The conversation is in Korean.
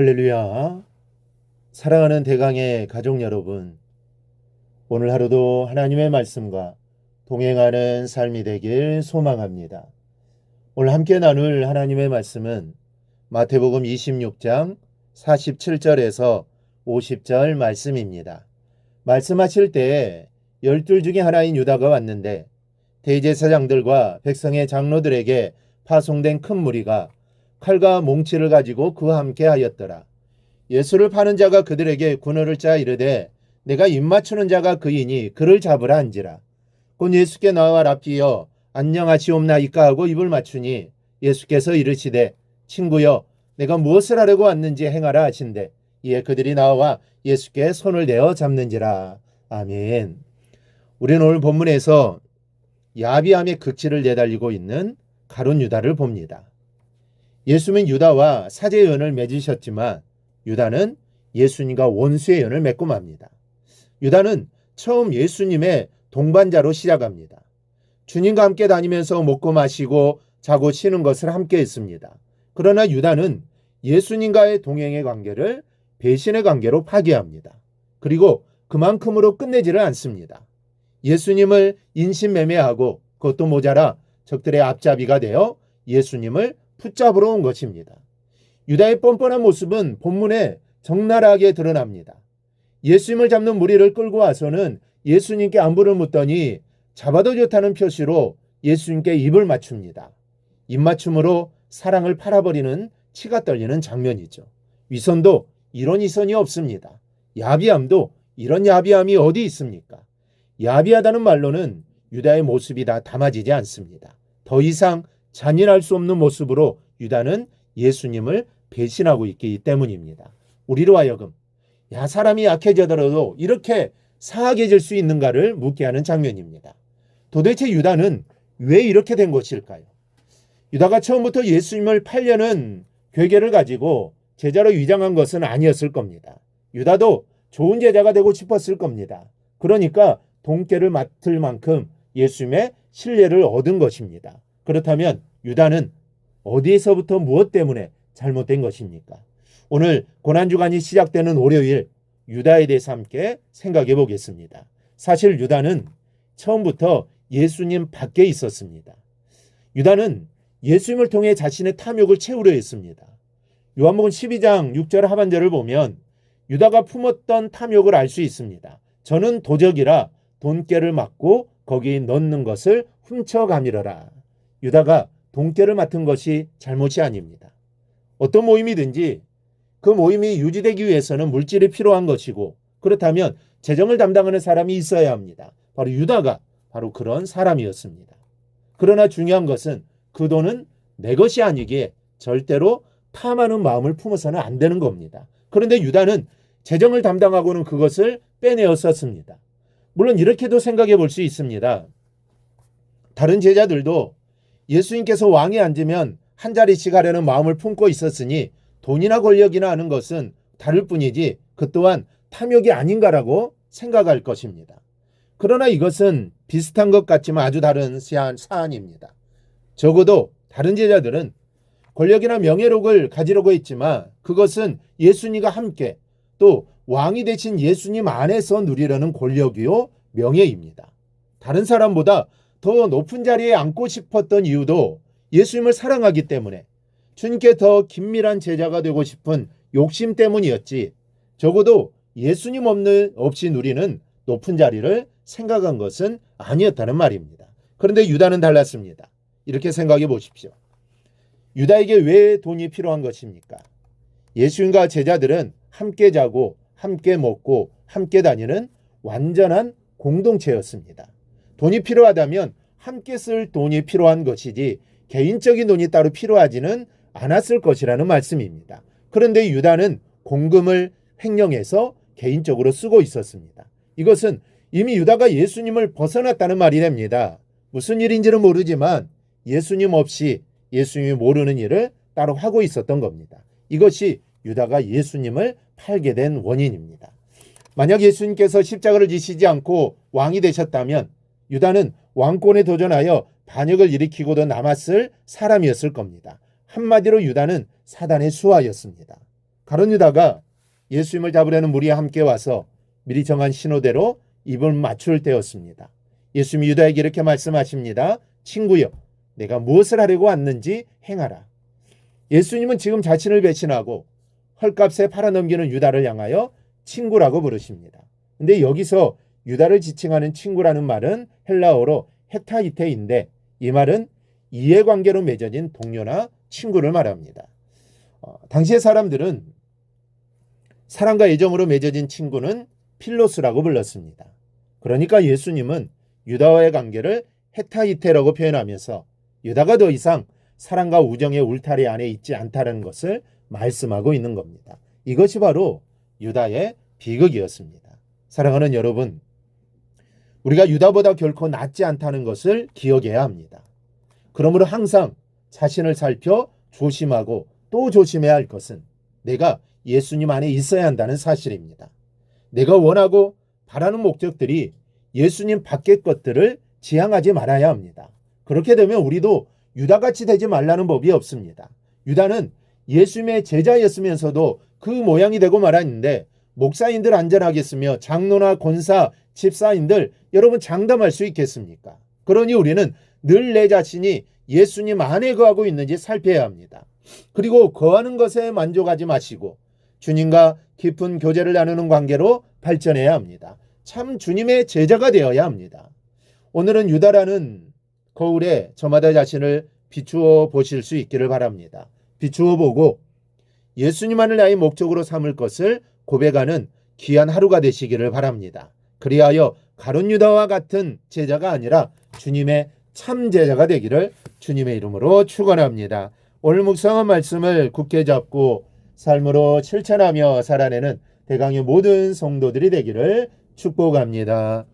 할렐루야. 사랑하는 대강의 가족 여러분. 오늘 하루도 하나님의 말씀과 동행하는 삶이 되길 소망합니다. 오늘 함께 나눌 하나님의 말씀은 마태복음 26장 47절에서 50절 말씀입니다. 말씀하실 때 열둘 중에 하나인 유다가 왔는데 대제사장들과 백성의 장로들에게 파송된 큰 무리가 칼과 몽치를 가지고 그와 함께 하였더라. 예수를 파는 자가 그들에게 군어를 짜 이르되 내가 입 맞추는 자가 그이니 그를 잡으라 한지라. 곧 예수께 나와 랍기여 안녕하시옵나이까 하고 입을 맞추니 예수께서 이르시되 친구여 내가 무엇을 하려고 왔는지 행하라 하신대 이에 그들이 나와 예수께 손을 내어 잡는지라. 아멘. 우리는 오늘 본문에서 야비함의 극치를 내달리고 있는 가론 유다를 봅니다. 예수는 유다와 사제의 연을 맺으셨지만 유다는 예수님과 원수의 연을 맺고 맙니다. 유다는 처음 예수님의 동반자로 시작합니다. 주님과 함께 다니면서 먹고 마시고 자고 쉬는 것을 함께 했습니다. 그러나 유다는 예수님과의 동행의 관계를 배신의 관계로 파괴합니다. 그리고 그만큼으로 끝내지를 않습니다. 예수님을 인신매매하고 그것도 모자라 적들의 앞잡이가 되어 예수님을 붙잡으러 온 것입니다. 유다의 뻔뻔한 모습은 본문에 적나라하게 드러납니다. 예수님을 잡는 무리를 끌고 와서는 예수님께 안부를 묻더니 잡아도 좋다는 표시로 예수님께 입을 맞춥니다. 입맞춤으로 사랑을 팔아버리는 치가 떨리는 장면이죠. 위선도 이런 위선이 없습니다. 야비함도 이런 야비함이 어디 있습니까? 야비하다는 말로는 유다의 모습이 다 담아지지 않습니다. 더 이상 잔인할 수 없는 모습으로 유다는 예수님을 배신하고 있기 때문입니다. 우리로 하여금 야 사람이 약해져더라도 이렇게 사악해질 수 있는가를 묻게 하는 장면입니다. 도대체 유다는 왜 이렇게 된 것일까요? 유다가 처음부터 예수님을 팔려는 괴계를 가지고 제자로 위장한 것은 아니었을 겁니다. 유다도 좋은 제자가 되고 싶었을 겁니다. 그러니까 동계를 맡을 만큼 예수님의 신뢰를 얻은 것입니다. 그렇다면 유다는 어디에서부터 무엇 때문에 잘못된 것입니까? 오늘 고난주간이 시작되는 월요일 유다에 대해서 함께 생각해 보겠습니다. 사실 유다는 처음부터 예수님 밖에 있었습니다. 유다는 예수님을 통해 자신의 탐욕을 채우려 했습니다. 요한복음 12장 6절 하반절을 보면 유다가 품었던 탐욕을 알 수 있습니다. 저는 도적이라 돈깨를 맞고 거기 넣는 것을 훔쳐가미러라. 유다가 돈깨를 맡은 것이 잘못이 아닙니다. 어떤 모임이든지 그 모임이 유지되기 위해서는 물질이 필요한 것이고 그렇다면 재정을 담당하는 사람이 있어야 합니다. 바로 유다가 바로 그런 사람이었습니다. 그러나 중요한 것은 그 돈은 내 것이 아니기에 절대로 탐하는 마음을 품어서는 안 되는 겁니다. 그런데 유다는 재정을 담당하고는 그것을 빼내어 썼습니다. 물론 이렇게도 생각해 볼 수 있습니다. 다른 제자들도 예수님께서 왕에 앉으면 한 자리씩 하려는 마음을 품고 있었으니 돈이나 권력이나 하는 것은 다를 뿐이지 그 또한 탐욕이 아닌가라고 생각할 것입니다. 그러나 이것은 비슷한 것 같지만 아주 다른 사안입니다. 적어도 다른 제자들은 권력이나 명예력을 가지려고 했지만 그것은 예수님과 함께 또 왕이 되신 예수님 안에서 누리려는 권력이요 명예입니다. 다른 사람보다 더 높은 자리에 앉고 싶었던 이유도 예수님을 사랑하기 때문에 주님께 더 긴밀한 제자가 되고 싶은 욕심 때문이었지 적어도 예수님 없는 없이 누리는 높은 자리를 생각한 것은 아니었다는 말입니다. 그런데 유다는 달랐습니다. 이렇게 생각해 보십시오. 유다에게 왜 돈이 필요한 것입니까? 예수님과 제자들은 함께 자고 함께 먹고 함께 다니는 완전한 공동체였습니다. 돈이 필요하다면 함께 쓸 돈이 필요한 것이지 개인적인 돈이 따로 필요하지는 않았을 것이라는 말씀입니다. 그런데 유다는 공금을 횡령해서 개인적으로 쓰고 있었습니다. 이것은 이미 유다가 예수님을 벗어났다는 말이 됩니다. 무슨 일인지는 모르지만 예수님 없이 예수님이 모르는 일을 따로 하고 있었던 겁니다. 이것이 유다가 예수님을 팔게 된 원인입니다. 만약 예수님께서 십자가를 지시지 않고 왕이 되셨다면 유다는 왕권에 도전하여 반역을 일으키고도 남았을 사람이었을 겁니다. 한마디로 유다는 사단의 수하였습니다. 가론 유다가 예수님을 잡으려는 무리와 함께 와서 미리 정한 신호대로 입을 맞출 때였습니다. 예수님이 유다에게 이렇게 말씀하십니다. 친구여, 내가 무엇을 하려고 왔는지 행하라. 예수님은 지금 자신을 배신하고 헐값에 팔아넘기는 유다를 향하여 친구라고 부르십니다. 근데 여기서 유다를 지칭하는 친구라는 말은 헬라어로 헤타이테인데 이 말은 이해관계로 맺어진 동료나 친구를 말합니다. 어, 당시의 사람들은 사랑과 애정으로 맺어진 친구는 필로스라고 불렀습니다. 그러니까 예수님은 유다와의 관계를 헤타이테라고 표현하면서 유다가 더 이상 사랑과 우정의 울타리 안에 있지 않다는 것을 말씀하고 있는 겁니다. 이것이 바로 유다의 비극이었습니다. 사랑하는 여러분, 우리가 유다보다 결코 낫지 않다는 것을 기억해야 합니다. 그러므로 항상 자신을 살펴 조심하고 또 조심해야 할 것은 내가 예수님 안에 있어야 한다는 사실입니다. 내가 원하고 바라는 목적들이 예수님 밖의 것들을 지향하지 말아야 합니다. 그렇게 되면 우리도 유다같이 되지 말라는 법이 없습니다. 유다는 예수님의 제자였으면서도 그 모양이 되고 말았는데 목사인들 안전하겠으며 장로나 권사, 집사인들 여러분 장담할 수 있겠습니까? 그러니 우리는 늘 내 자신이 예수님 안에 거하고 있는지 살펴야 합니다. 그리고 거하는 것에 만족하지 마시고 주님과 깊은 교제를 나누는 관계로 발전해야 합니다. 참 주님의 제자가 되어야 합니다. 오늘은 유다라는 거울에 저마다 자신을 비추어 보실 수 있기를 바랍니다. 비추어 보고 예수님만을 나의 목적으로 삼을 것을 고백하는 귀한 하루가 되시기를 바랍니다. 그리하여 가론 유다와 같은 제자가 아니라 주님의 참 제자가 되기를 주님의 이름으로 축원합니다. 오늘 묵상한 말씀을 굳게 잡고 삶으로 실천하며 살아내는 대강의 모든 성도들이 되기를 축복합니다.